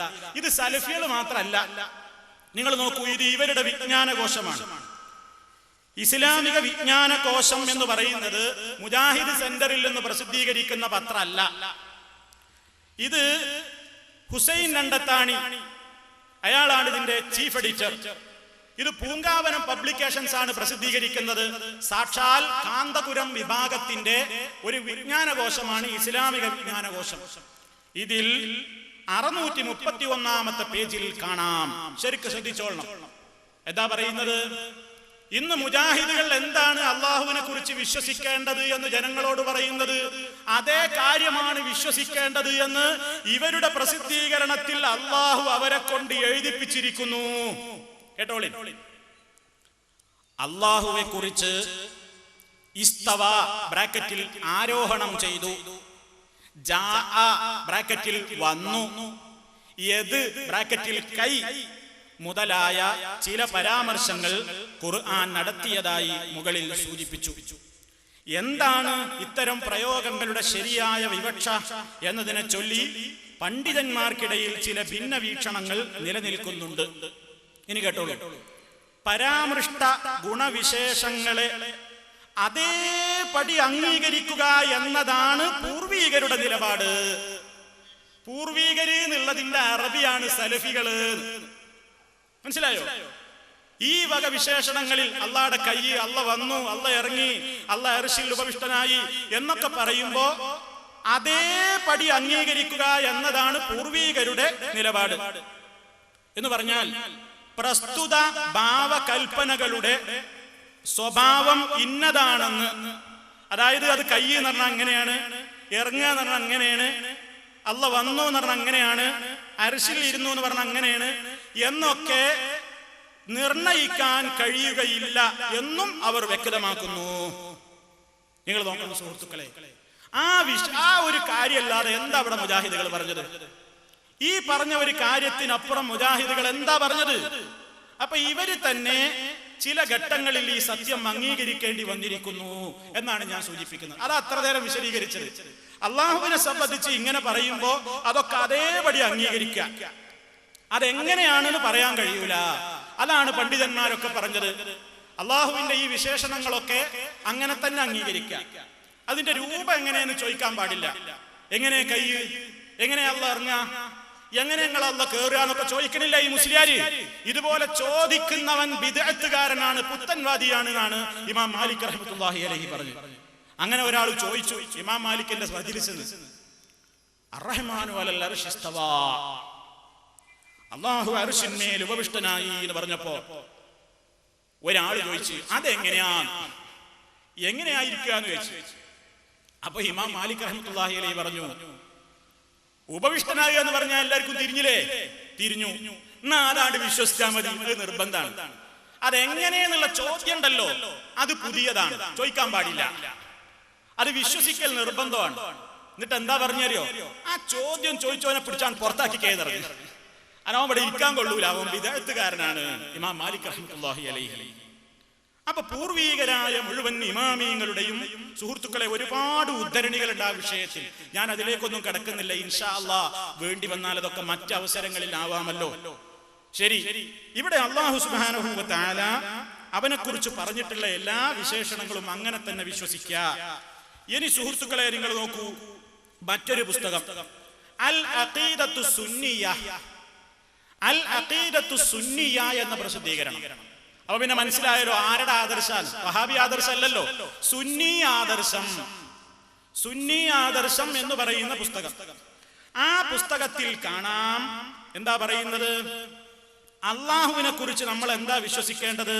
അഖീദ ഇത് സലഫികൾ മാത്രമല്ല. നിങ്ങൾ നോക്കൂ ഇത് ഇവരുടെ വിജ്ഞാനകോശമാണ്. ഇസ്ലാമിക വിജ്ഞാന കോശം എന്ന് പറയുന്നത് മുജാഹിദ് സെന്ററിൽ നിന്ന് പ്രസിദ്ധീകരിക്കുന്ന പത്രമല്ല. ഇത് ഹുസൈൻ രണ്ടത്താണി. അയാളാണ് ഇതിന്റെ ചീഫ് എഡിറ്റർ. ഇത് പൂങ്കാവനം പബ്ലിക്കേഷൻസ് ആണ് പ്രസിദ്ധീകരിക്കുന്നത്. സാക്ഷാൽ കാന്തപുരം വിഭാഗത്തിന്റെ ഒരു വിജ്ഞാനകോശമാണ് ഇസ്ലാമിക വിജ്ഞാനകോശം. ഇതിൽ അറുന്നൂറ്റി മുപ്പത്തി ഒന്നാമത്തെ പേജിൽ കാണാം. ശരിക്കും ശ്രദ്ധിച്ചോളണം. എന്താ പറയുന്നത്? ഇന്ന് മുജാഹിദുകൾ എന്താണ് അള്ളാഹുവിനെ കുറിച്ച് വിശ്വസിക്കേണ്ടത് എന്ന് ജനങ്ങളോട് പറയുന്നത്? അതേ കാര്യമാണ് വിശ്വസിക്കേണ്ടത് എന്ന് ഇവരുടെ പ്രസിദ്ധീകരണത്തിൽ അള്ളാഹു അവരെ കൊണ്ട് എഴുതിപ്പിച്ചിരിക്കുന്നു. കേട്ടോളി. അള്ളാഹുവെ കുറിച്ച് ഇസ്തവ ബ്രാക്കറ്റിൽ ആരോഹണം ചെയ്തു. ബ്രാക്കറ്റിൽ വന്നു. ഏത് ബ്രാക്കറ്റിൽ കൈ? മുതലായ ചില പരാമർശങ്ങൾ ഖുർആൻ നടത്തിയതായി മുകളിൽ സൂചിപ്പിച്ചു. എന്താണ് ഇത്തരം പ്രയോഗങ്ങളുടെ ശരിയായ വിവക്ഷ എന്നതിനെ ചൊല്ലി പണ്ഡിതന്മാർക്കിടയിൽ ചില ഭിന്ന വീക്ഷണങ്ങൾ നിലനിൽക്കുന്നുണ്ട്. ഇനി കേട്ടോളൂ. പരാമൃഷ്ട ഗുണവിശേഷങ്ങളെ അതേപടി അംഗീകരിക്കുക എന്നതാണ് പൂർവീകരുടെ നിലപാട്. പൂർവീകര് എന്നുള്ളതിന്റെ അറബിയാണ് സലഫികൾ. മനസ്സിലായോ? ഈ വക വിശേഷണങ്ങളിൽ അള്ളാടെ കൈ അല്ല വന്നു അല്ല ഇറങ്ങി അല്ല അരിശിൽ ഉപവിഷ്ടനായി എന്നൊക്കെ പറയുമ്പോ അതേപടി അംഗീകരിക്കുക എന്നതാണ് പൂർവീകരുടെ നിലപാട്. എന്ന് പറഞ്ഞാൽ പ്രസ്തുത ഭാവകൽപ്പനകളുടെ സ്വഭാവം ഇന്നതാണെന്ന്. അതായത് അത് കൈ എന്ന് പറഞ്ഞാൽ അങ്ങനെയാണ് ഇറങ്ങുക എന്ന് പറഞ്ഞാൽ അങ്ങനെയാണ് അല്ല വന്നു എന്ന് പറഞ്ഞാൽ അങ്ങനെയാണ് അരിശിൽ ഇരുന്നു എന്ന് പറഞ്ഞാൽ അങ്ങനെയാണ് എന്നൊക്കെ നിർണയിക്കാൻ കഴിയുകയില്ല എന്നും അവർ വ്യക്തമാക്കുന്നു. നിങ്ങൾ നോക്കണം സുഹൃത്തുക്കളെ. ആ വിഷ ആ ഒരു കാര്യമല്ലാതെ എന്താ അവിടെ മുജാഹിദുകൾ പറഞ്ഞത്? ഈ പറഞ്ഞ ഒരു കാര്യത്തിനപ്പുറം മുജാഹിദുകൾ എന്താ പറഞ്ഞത്? അപ്പൊ ഇവർ തന്നെ ചില ഘട്ടങ്ങളിൽ ഈ സത്യം അംഗീകരിക്കേണ്ടി വന്നിരിക്കുന്നു എന്നാണ് ഞാൻ സൂചിപ്പിക്കുന്നത്. അത് അത്ര നേരം വിശദീകരിച്ചത്. അള്ളാഹുവിനെ സംബന്ധിച്ച് ഇങ്ങനെ പറയുമ്പോ അതൊക്കെ അതേപടി അംഗീകരിക്കാം. അതെങ്ങനെയാണെന്ന് പറയാൻ കഴിയൂല. അതാണ് പണ്ഡിതന്മാരൊക്കെ പറഞ്ഞത്. അള്ളാഹുവിന്റെ ഈ വിശേഷണങ്ങളൊക്കെ അങ്ങനെ തന്നെ അംഗീകരിക്കാം. അതിന്റെ രൂപം എങ്ങനെയെന്ന് ചോദിക്കാൻ പാടില്ല. എങ്ങനെ കൈ എങ്ങനെ അല്ല അറിഞ്ഞ? എങ്ങനെ നിങ്ങൾ അല്ല കേറുക എന്നൊക്കെ ചോദിക്കണില്ല ഈ മുസ്ലിയാര്? ഇതുപോലെ ചോദിക്കുന്നവൻ വിദഗ്ധകാരനാണ് പുത്തൻവാദിയാണ് എന്നാണ് ഇമാം മാലിക് റഹ്മത്തുള്ളാഹി അലഹി പറഞ്ഞു അങ്ങനെ ഒരാൾ ചോദിച്ചു ഇമാം മാലിക്കിന്റെ മജ്ലിസിൽ അള്ളാഹു അർശിന്മേൽ ഉപവിഷ്ടനായി എന്ന് പറഞ്ഞപ്പോ ഒരാൾ ചോദിച്ചു അതെങ്ങനെയാണ് എങ്ങനെയായിരിക്കുക എന്ന് ചോദിച്ചു. അപ്പൊ ഇമാം മാലിക് റഹ്മത്തുള്ളാഹി അലൈഹി പറഞ്ഞു ഉപവിഷ്ടനാകുക എന്ന് പറഞ്ഞാൽ എല്ലാവർക്കും തിരിഞ്ഞില്ലേ? തിരിഞ്ഞു. എന്നാ വിശ്വസിച്ചാൽ മതി. അത് നിർബന്ധമാണ് അതെങ്ങനെയെന്നുള്ള ചോദ്യം ഉണ്ടല്ലോ അത് പുതിയതാണ്. ചോദിക്കാൻ പാടില്ല. അത് വിശ്വസിക്കൽ നിർബന്ധമാണ്. എന്നിട്ട് എന്താ പറഞ്ഞറിയോ ആ ചോദ്യം ചോദിച്ചവനെ പിടിച്ചാൻ പുറത്താക്കി കേറിറങ്ങി അവൻ ഇവിടെ ഇരിക്കാൻ കൊള്ളൂല. അവൻ വിദഗ്ധകാരനാണ്. ഇമാം മാലിക് റഹ്മത്തുള്ളാഹി അലൈഹി. അപ്പൊ പൂർവീകരായ മുഴുവൻ ഇമാമിയങ്ങളുടെയും സുഹൃത്തുക്കളെ ഒരുപാട് ഉദ്ധരണികളുണ്ട് ആ വിഷയത്തിൽ. ഞാൻ അതിലേക്കൊന്നും കിടക്കുന്നില്ല. ഇൻഷാ വേണ്ടി വന്നാൽ അതൊക്കെ മറ്റവസരങ്ങളിൽ ആവാമല്ലോ. ശരി. ഇവിടെ അള്ളാഹു സുബ്ഹാനഹു വ തആല അവനെ കുറിച്ച് പറഞ്ഞിട്ടുള്ള എല്ലാ വിശേഷണങ്ങളും അങ്ങനെ തന്നെ വിശ്വസിക്കുക. ഇനി സുഹൃത്തുക്കളെ നിങ്ങൾ നോക്കൂ. മറ്റൊരു പുസ്തകം. അൽ അഖീദത്തു സുന്നിയ. അൽ അഖീദത്തു സുന്നിയ എന്ന പ്രസിദ്ധീകരണം. അപ്പൊ പിന്നെ മനസ്സിലായല്ലോ ആരുടെ ആദർശാണ് വഹാബി ആദർശം അല്ലല്ലോ സുന്നി ആദർശം. സുന്നി ആദർശം എന്ന് പറയുന്ന പുസ്തകം. ആ പുസ്തകത്തിൽ കാണാം. എന്താ പറയുന്നത്? അള്ളാഹുവിനെ കുറിച്ച് നമ്മൾ എന്താ വിശ്വസിക്കേണ്ടത്?